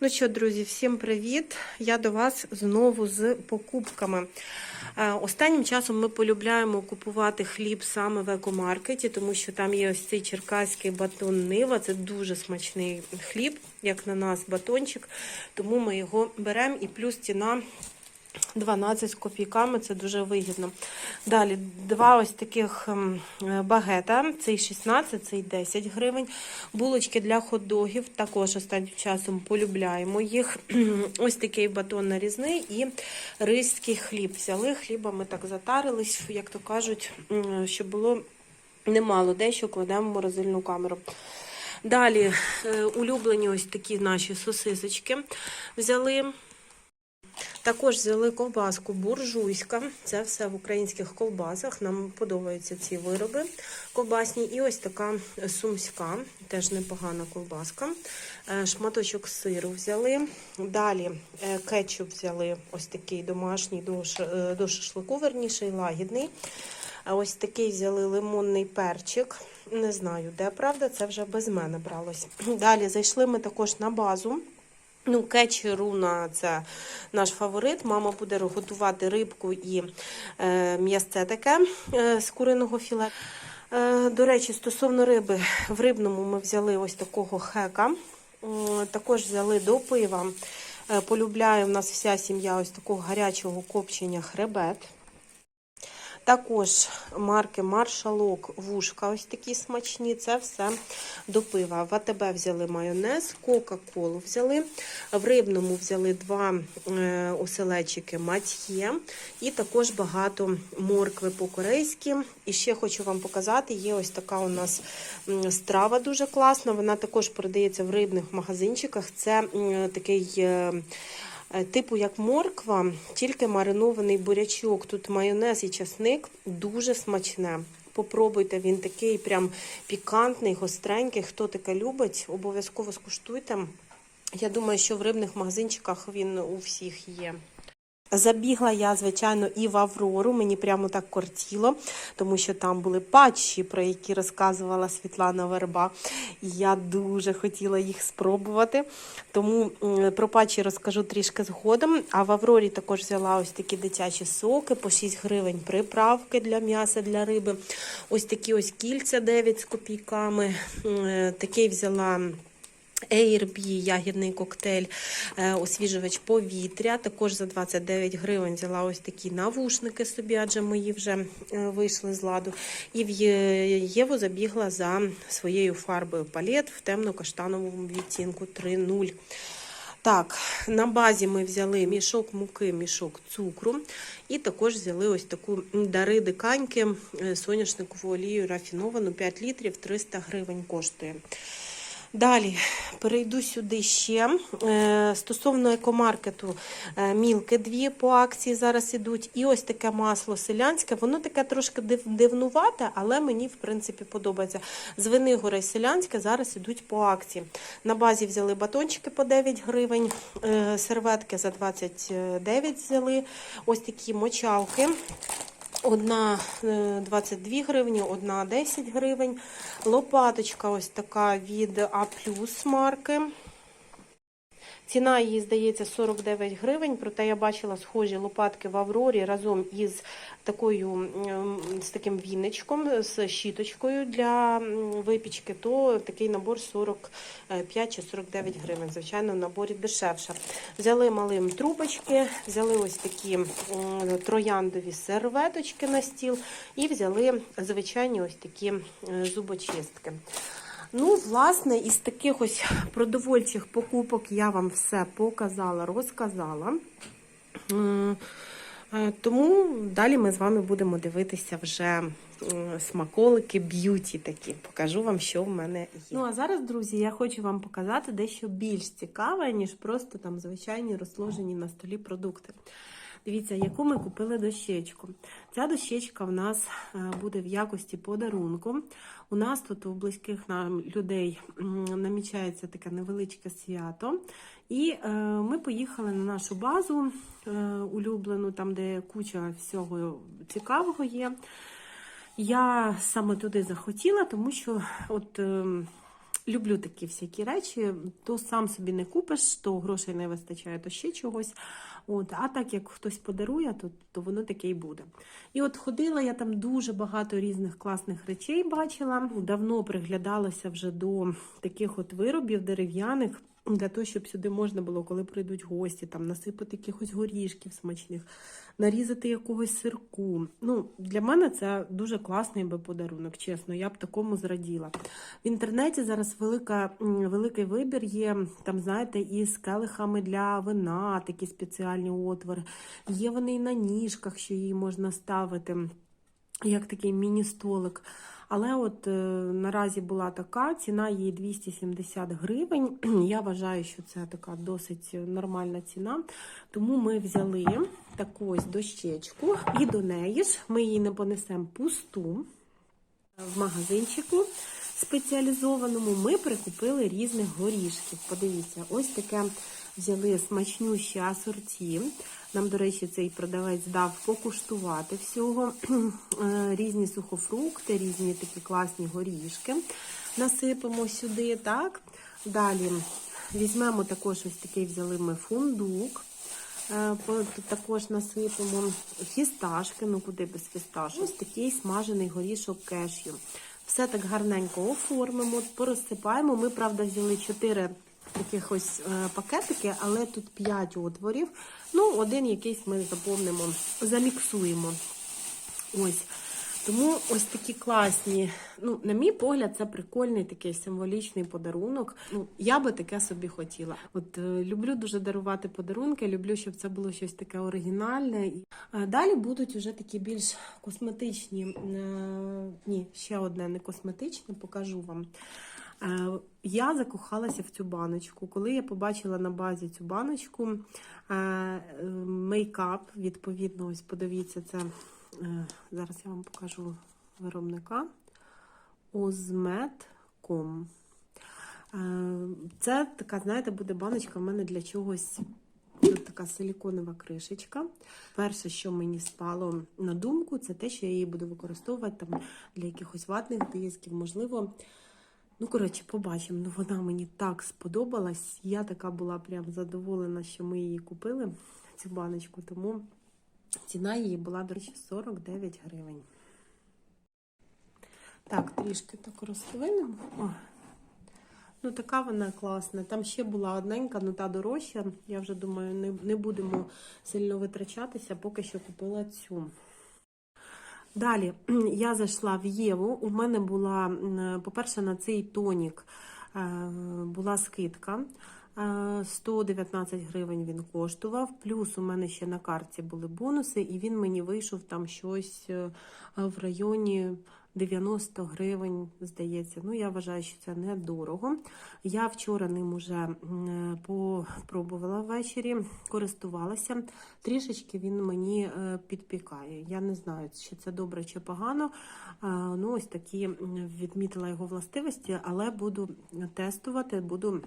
Ну що, друзі, всім привіт! Я до вас знову з покупками. Е, Останнім часом ми полюбляємо купувати хліб саме в екомаркеті, тому що там є ось цей черкаський батон Нива. Це дуже смачний хліб, як на нас, батончик. Тому ми його беремо і плюс ціна 12 з копійками, це дуже вигідно. Далі два ось таких ем, багета, цей 16, цей 10 гривень. Булочки для хот-догів, також останнім часом полюбляємо їх. Ось такий батон нарізний і ризький хліб. Взяли хліба, ми так затарились, як то кажуть, м, щоб було немало дещо кладемо в морозильну камеру. Далі е, улюблені ось такі наші сосисочки взяли. Також взяли ковбаску буржуйська. Це все в українських ковбасах. Нам подобаються ці вироби ковбасні. І ось така сумська, теж непогана ковбаска. Е, Шматочок сиру взяли. Далі е, кетчуп взяли ось такий домашній до, е, шашлику, верніший, лагідний. Ось такий взяли лимонний перчик. Не знаю, де правда, це вже без мене бралось. Далі зайшли ми також на базу. Ну, кетчі руна це наш фаворит. Мама буде готувати рибку і е, м'ясце таке е, з куриного філе. Е, до речі, стосовно риби, в рибному ми взяли ось такого хека. Е, також взяли до пива. Е, полюбляє в нас вся сім'я ось такого гарячого копчення хребет. Також марки Маршалок вушка, ось такі смачні. Це все до пива. В АТБ взяли майонез, Кока-Колу взяли. В рибному взяли два е, оселечики матьє. І також багато моркви по-корейськи. І ще хочу вам показати: є ось така у нас страва дуже класна. Вона також продається в рибних магазинчиках. Це такий. Е, Типу як морква, тільки маринований бурячок. Тут майонез і часник дуже смачне. Попробуйте, він такий прям пікантний, гостренький. Хто таке любить, обов'язково скуштуйте. Я думаю, що в рибних магазинчиках він у всіх є. Забігла я, звичайно, і в Аврору. Мені прямо так кортіло, тому що там були патчі, про які розказувала Світлана Верба. І я дуже хотіла їх спробувати. Тому про патчі розкажу трішки згодом. А в Аврорі також взяла ось такі дитячі соки по 6 гривень приправки для м'яса, для риби. Ось такі ось кільця 9 з копійками. Е, Такий взяла. AirB, ягідний коктейль, е, освіжувач повітря. Також за 29 гривень взяла ось такі навушники собі, адже мої вже е, вийшли з ладу. І в Єву забігла за своєю фарбою палет в темно-каштановому відтінку 3.0. Так, на базі ми взяли мішок муки, мішок цукру, і також взяли ось таку дари диканьки, е, соняшникову олію рафіновану 5 літрів 300 гривень коштує. Далі перейду сюди ще. Е, Стосовно екомаркету, е, мілки дві по акції зараз ідуть. І ось таке масло селянське. Воно таке трошки дивнувате, але мені в принципі подобається. З Винигора і селянське зараз ідуть по акції. На базі взяли батончики по 9 гривень, е, серветки за 29 взяли. Ось такі мочалки. Одна е, 22 гривні, одна 10 гривень. Лопаточка ось така від А марки. Ціна її, здається, 49 гривень, проте я бачила схожі лопатки в Аврорі разом із такою, з таким віничком, з щіточкою для випічки, то такий набор 45 чи 49 гривень. Звичайно, в наборі дешевше. Взяли малим трубочки, взяли ось такі трояндові серветочки на стіл і взяли звичайні ось такі зубочистки. Ну, власне, із таких ось продовольчих покупок я вам все показала, розказала. Е, Тому далі ми з вами будемо дивитися вже смаколики б'юті такі. Покажу вам, що в мене є. Ну а зараз, друзі, я хочу вам показати дещо більш цікаве, ніж просто там звичайні розложені на столі продукти. Дивіться, яку ми купили дощечку. Ця дощечка в нас е, буде в якості подарунку. У нас тут у близьких нам людей намічається таке невеличке свято. І е, ми поїхали на нашу базу е, улюблену, там, де куча всього цікавого є. Я саме туди захотіла, тому що от. ем, Люблю такі всякі речі, то сам собі не купиш, то грошей не вистачає, то ще чогось. От, а так як хтось подарує, то, то воно таке й буде. І от ходила я там дуже багато різних класних речей бачила. Давно приглядалася вже до таких от виробів дерев'яних. Для того, щоб сюди можна було, коли прийдуть гості, там насипати якихось горішків смачних, нарізати якогось сирку. Ну, для мене це дуже класний би подарунок, чесно. Я б такому зраділа. В інтернеті зараз велика, великий вибір є, там, знаєте, із келихами для вина, такі спеціальні отвори. Є вони і на ніжках, що її можна ставити, як такий міні-столик. Але от е, наразі була така, ціна її 270 гривень. Я вважаю, що це така досить нормальна ціна. Тому ми взяли таку ось дощечку, і до неї ж ми її не понесемо пусту в магазинчику спеціалізованому. Ми прикупили різних горішків. Подивіться, ось таке взяли смачнющі асорті. Нам, до речі, цей продавець дав покуштувати всього. Е, Різні сухофрукти, різні такі класні горішки. Насипемо сюди, так. Далі візьмемо також ось такий взяли ми фундук. Е, Також насипемо фісташки, ну куди без фісташок. Ось такий смажений горішок кешю. Все так гарненько оформимо, порозсипаємо. Ми, правда, взяли 4 таких ось е, пакетики, але тут 5 отворів. Ну, один якийсь ми заповнимо, заміксуємо. Ось. Тому ось такі класні. Ну, на мій погляд, це прикольний такий символічний подарунок. Ну, я би таке собі хотіла. От е, люблю дуже дарувати подарунки, люблю, щоб це було щось таке оригінальне. І, е, Далі будуть вже такі більш косметичні. е, Ні, ще одне не косметичне, покажу вам. Е, Я закохалася в цю баночку. Коли я побачила на базі цю баночку, е, мейкап, відповідно, ось подивіться, це е, зараз я вам покажу виробника Ozmed.com. Е, Це така, знаєте, буде баночка в мене для чогось. Тут така силіконова кришечка. Перше, що мені спало на думку, це те, що я її буду використовувати там для якихось ватних дисків, можливо. Ну, коротше, побачимо. Ну, вона мені так сподобалась. Я така була прям задоволена, що ми її купили, цю баночку. Тому ціна її була, до речі, 49 гривень. Так, трішки так роздвинемо. Ну, така вона класна. Там ще була одненька, ну та дорожча. Я вже думаю, не, не будемо сильно витрачатися, поки що купила цю. Далі я зайшла в Єву. У мене була, по-перше, на цей тонік е, була скидка. Е, 119 гривень він коштував. Плюс у мене ще на карті були бонуси, і він мені вийшов там щось е, в районі 90 гривень, здається. Ну, я вважаю, що це недорого. Я вчора ним уже м, попробувала ввечері, користувалася. Трішечки він мені е, підпікає. Я не знаю, чи це добре чи погано. Е, Ну, ось такі відмітила його властивості, але буду тестувати, буду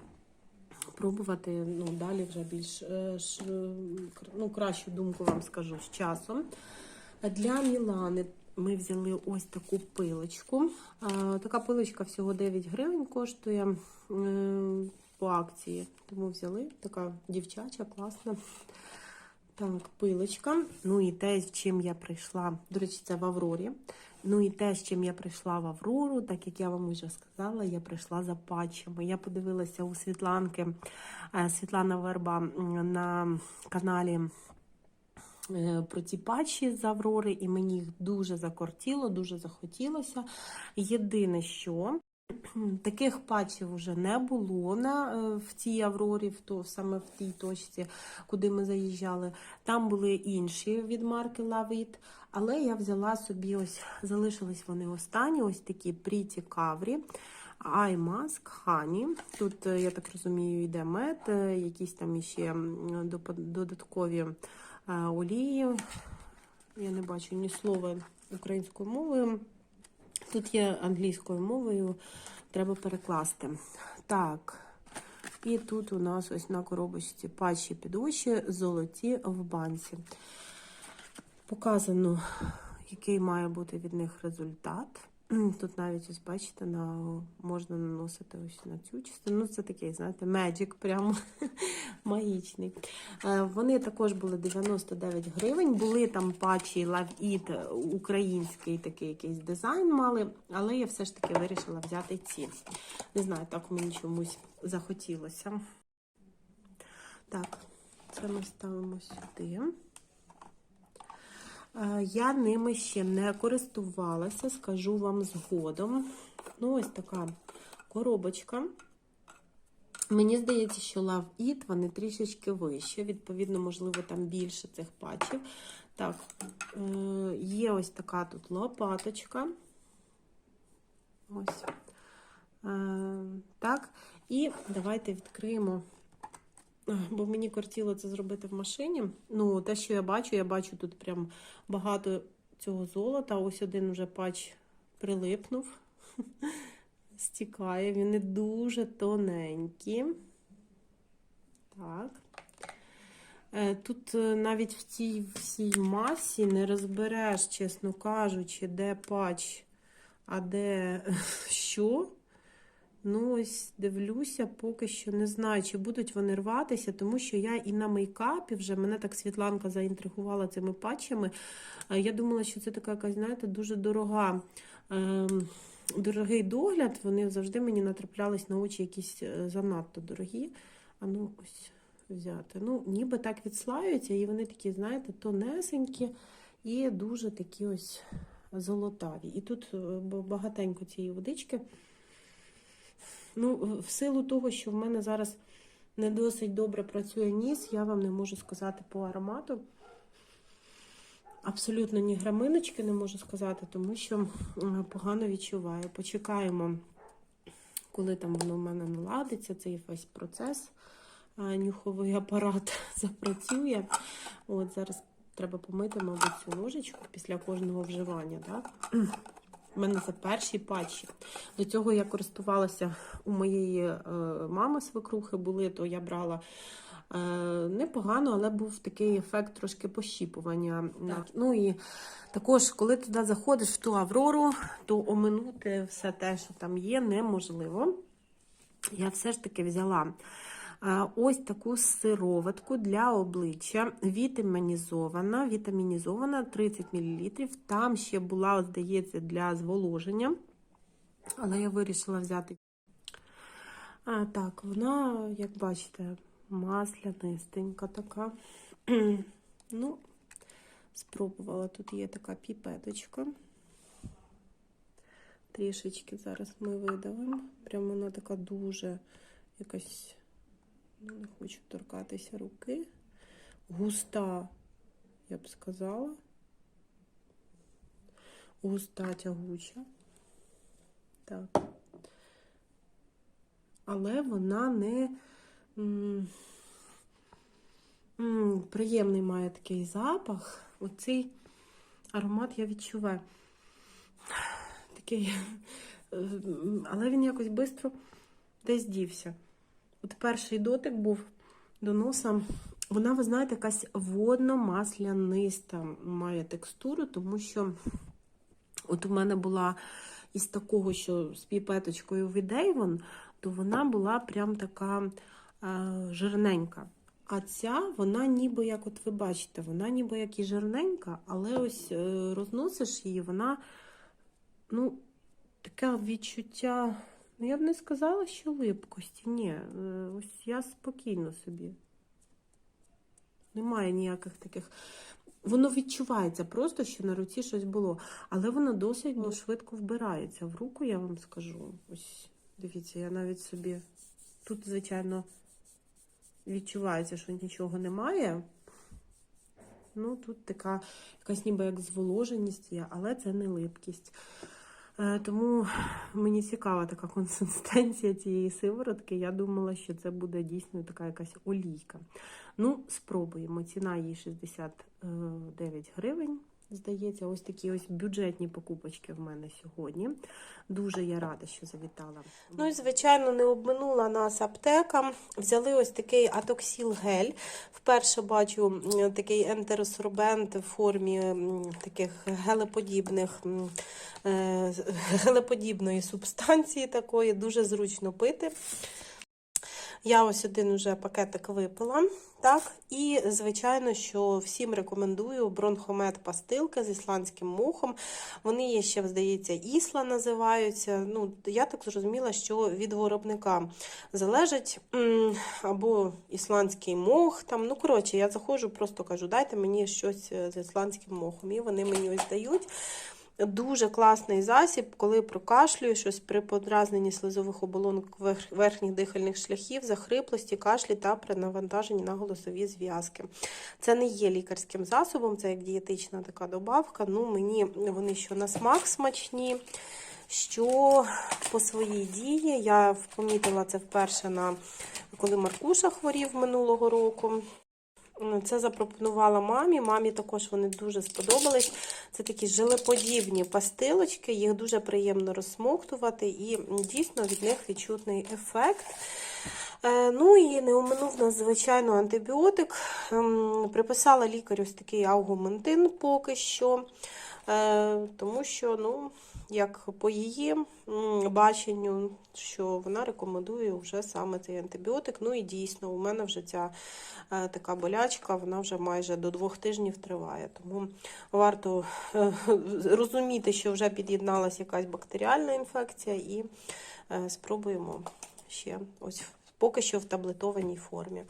пробувати ну, далі вже більш е, кр- ну, кращу думку вам скажу з часом. Для Мілани ми взяли ось таку пилочку. Е, Така пилочка всього 9 гривень коштує е, по акції. Тому взяли така дівчача, класна. Так, пилочка. Ну і те, з чим я прийшла. До речі, це в Аврорі. Ну і те, з чим я прийшла в Аврору, так як я вам вже сказала, я прийшла за патчами. Я подивилася у Світланки, е, Світлана Верба на каналі е, про ці патчі з Аврори, і мені їх дуже закортіло, дуже захотілося. Єдине, що таких патчів вже не було на, е, в цій Аврорі, в то, саме в тій точці, куди ми заїжджали. Там були інші від марки Lavit, але я взяла собі ось, залишились вони останні, ось такі Pretty Каврі. Mask Honey. Тут, е, я так розумію, йде мед, е, якісь там іще додаткові олії. Я не бачу ні слова українською мовою. Тут є англійською мовою, треба перекласти. Так. І тут у нас ось на коробочці патчі під очі золоті в банці. Показано, який має бути від них результат. Тут навіть ось бачите, на, можна наносити ось на цю частину. Ну, це такий, знаєте, меджик прямо магічний. Е, Вони також були 99 гривень. Були там патчі Love It, український такий якийсь дизайн мали, але я все ж таки вирішила взяти ці. Не знаю, так мені чомусь захотілося. Так, це ми ставимо сюди. Е, Я ними ще не користувалася, скажу вам згодом. Ну, ось така коробочка. Мені здається, що Love It, вони трішечки вище, відповідно, можливо, там більше цих патчів. Так, е, є ось така тут лопаточка. Ось. Е, Так, і давайте відкриємо. Бо мені кортіло це зробити в машині. Ну, те, що я бачу, я бачу тут прям багато цього золота. Ось один вже патч прилипнув, стікає. Вони дуже тоненькі. Так. Е, Тут е, навіть в цій всій масі не розбереш, чесно кажучи, де патч, а де що. Ну, ось дивлюся, поки що не знаю, чи будуть вони рватися, тому що я і на мейкапі вже мене так Світланка заінтригувала цими патчами. Е, Я думала, що це така якась, знаєте, дуже дорога. ем, Дорогий догляд, вони завжди мені натраплялись на очі якісь е, занадто дорогі. А ну, ось взяти. Ну, ніби так відслаюються, і вони такі, знаєте, тонесенькі і дуже такі ось золотаві. І тут е, багатенько цієї водички. Ну, в силу того, що в мене зараз не досить добре працює ніс, я вам не можу сказати по аромату. Абсолютно ні граминочки не можу сказати, тому що погано відчуваю. Почекаємо, коли там воно в мене наладиться, цей весь процес. Нюховий апарат запрацює. От зараз треба помити, мабуть, цю ложечку після кожного вживання. Так? У мене це перші патчі. До цього я користувалася у моєї е, мами свекрухи були, то я брала е, непогано, але був такий ефект трошки пощіпування. Так. Ну і також, коли туди заходиш в ту аврору, то оминути все те, що там є, неможливо. Я все ж таки взяла ось таку сироватку для обличчя, вітамінізована, вітамінізована 30 мл. Там ще була, здається, для зволоження. Але я вирішила взяти. А, так, вона, як бачите, маслянистенька така. ну, спробувала. Тут є така піпеточка. Трішечки зараз ми видавимо. Прямо вона така дуже якась, не хочу торкатися руки. Густа, я б сказала. Густа тягуча. Так. Але вона не м, м, приємний має такий запах. Оцей аромат я відчуваю. Такий, е, але він якось швидко десь дівся. От перший дотик був до носа. Вона, ви знаєте, якась водно-масляниста має текстуру, тому що от у мене була із такого, що з піпеточкою від Avon, то вона була прям така е, жирненька. А ця, вона ніби, як от ви бачите, вона ніби як і жирненька, але ось е, розносиш її, вона, ну, таке відчуття, ну я б не сказала, що липкості. Ні, е, ось я спокійно собі. Немає ніяких таких. Воно відчувається просто, що на руці щось було. Але воно досить ну, швидко вбирається в руку, я вам скажу. Ось дивіться, я навіть собі. Тут, звичайно, відчувається, що нічого немає. Ну, тут така якась ніби як зволоженість є, але це не липкість. Е, Тому мені цікава така консистенція цієї сиворотки. Я думала, що це буде дійсно така якась олійка. Ну, спробуємо. Ціна її 69 гривень. Здається, ось такі ось бюджетні покупочки в мене сьогодні. Дуже я рада, що завітала. Ну і звичайно, не обминула нас аптека. Взяли ось такий атоксіл гель. Вперше бачу такий ентеросорбент в формі таких гелеподібних е, гелеподібної субстанції такої. Дуже зручно пити. Я ось один уже пакетик випила. Так, і звичайно, що всім рекомендую бронхомет пастилки з ісландським мохом. Вони є ще, здається, ісла називаються. Ну, я так зрозуміла, що від виробника залежить або ісландський мох. Там, ну, коротше, я заходжу, просто кажу, дайте мені щось з ісландським мохом. І вони мені ось дають. Дуже класний засіб, коли прокашлюю щось при подразненні слизових оболонок верхніх дихальних шляхів, захриплості, кашлі та при навантаженні на голосові зв'язки. Це не є лікарським засобом, це як дієтична така добавка. Ну, мені вони що на смак смачні, що по своїй дії. Я помітила це вперше на коли Маркуша хворів минулого року. Це запропонувала мамі. Мамі також вони дуже сподобались. Це такі жилеподібні пастилочки, їх дуже приємно розсмоктувати, і дійсно від них відчутний ефект. Е, Ну і не оминув нас, звичайно, антибіотик. Ем, Приписала лікарю такий аугументин поки що, Е, тому що, ну, як по її баченню, що вона рекомендує вже саме цей антибіотик. Ну і дійсно, у мене вже ця е, така болячка, вона вже майже до двох тижнів триває. Тому варто е, розуміти, що вже під'єдналася якась бактеріальна інфекція, і е, спробуємо ще ось поки що в таблетованій формі.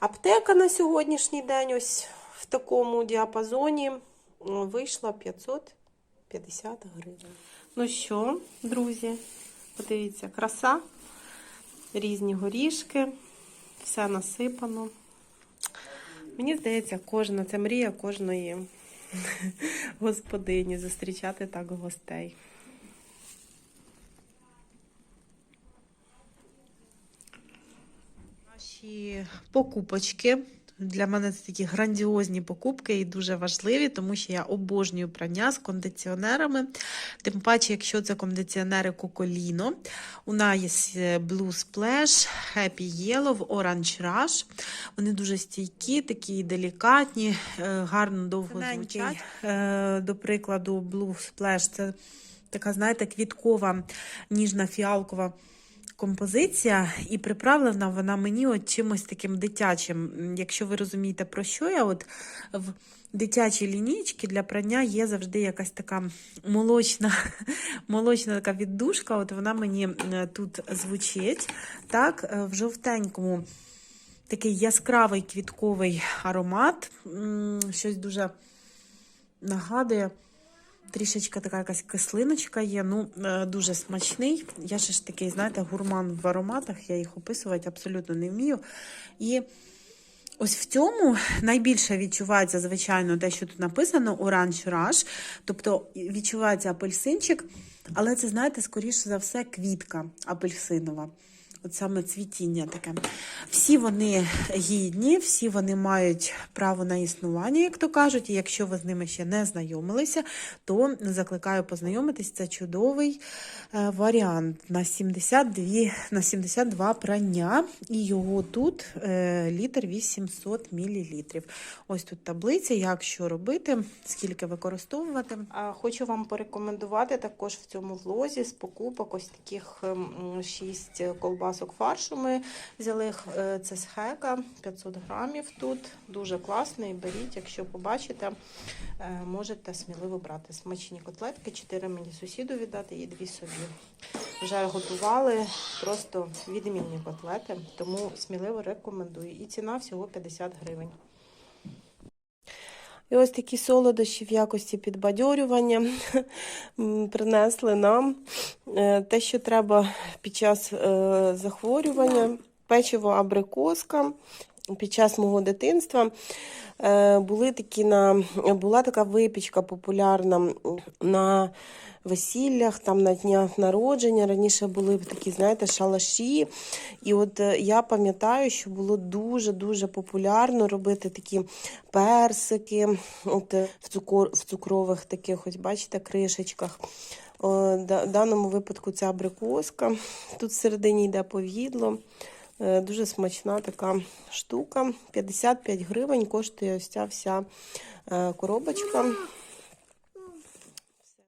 Аптека на сьогоднішній день, ось в такому діапазоні, вийшла 500. 50 гривень. Ну що, друзі, подивіться, краса, різні горішки, все насипано. Мені здається, кожна це мрія кожної господині зустрічати так гостей. Наші покупочки. Для мене це такі грандіозні покупки і дуже важливі, тому що я обожнюю прання з кондиціонерами. Тим паче, якщо це кондиціонери Коколіно. У нас є Blue Splash, Happy Yellow, Orange Rush. Вони дуже стійкі, такі делікатні, е, гарно довго Тоненький. звучать. Е, До прикладу, Blue Splash це така, знаєте, квіткова, ніжна фіалкова композиція, і приправлена вона мені от чимось таким дитячим. Якщо ви розумієте, про що я, от в дитячій лінійці для прання є завжди якась така молочна, молочна така віддушка. От вона мені е, тут звучить. Так, е, в жовтенькому такий яскравий квітковий аромат. Щось дуже нагадує. Трішечка така якась кислиночка є, ну е, дуже смачний. Я ще ж такий, знаєте, гурман в ароматах, я їх описувати абсолютно не вмію. І ось в цьому найбільше відчувається, звичайно, те, що тут написано Orange Rush, тобто відчувається апельсинчик, але це, знаєте, скоріше за все, квітка апельсинова. От саме цвітіння таке. Всі вони гідні, всі вони мають право на існування, як то кажуть. І якщо ви з ними ще не знайомилися, то закликаю познайомитись. Це чудовий е, варіант на 72, на 72 прання. І його тут е, літр 800 мл. Ось тут таблиця, як що робити, скільки використовувати. Хочу вам порекомендувати також в цьому влозі з покупок ось таких 6 колбасок фаршу. Ми взяли е, це з хека 500 грамів тут. Дуже класний. Беріть, якщо побачите, е, можете сміливо брати смачні котлетки. 4 мені сусіду віддати і 2 собі. Вже готували просто відмінні котлети, тому сміливо рекомендую. І ціна всього 50 гривень. І ось такі солодощі в якості підбадьорювання принесли нам е, те, що треба під час е, захворювання, печиво абрикоска під час мого дитинства е, були такі на, була така випічка популярна на весіллях, там на днях народження. Раніше були такі, знаєте, шалаші. І от е, я пам'ятаю, що було дуже-дуже популярно робити такі персики от, е, в, цукор, в цукрових таких, ось бачите, кришечках. В даному випадку це абрикоска. Тут всередині йде повідло. Е, Дуже смачна така штука. 55 гривень коштує ось ця вся е, коробочка.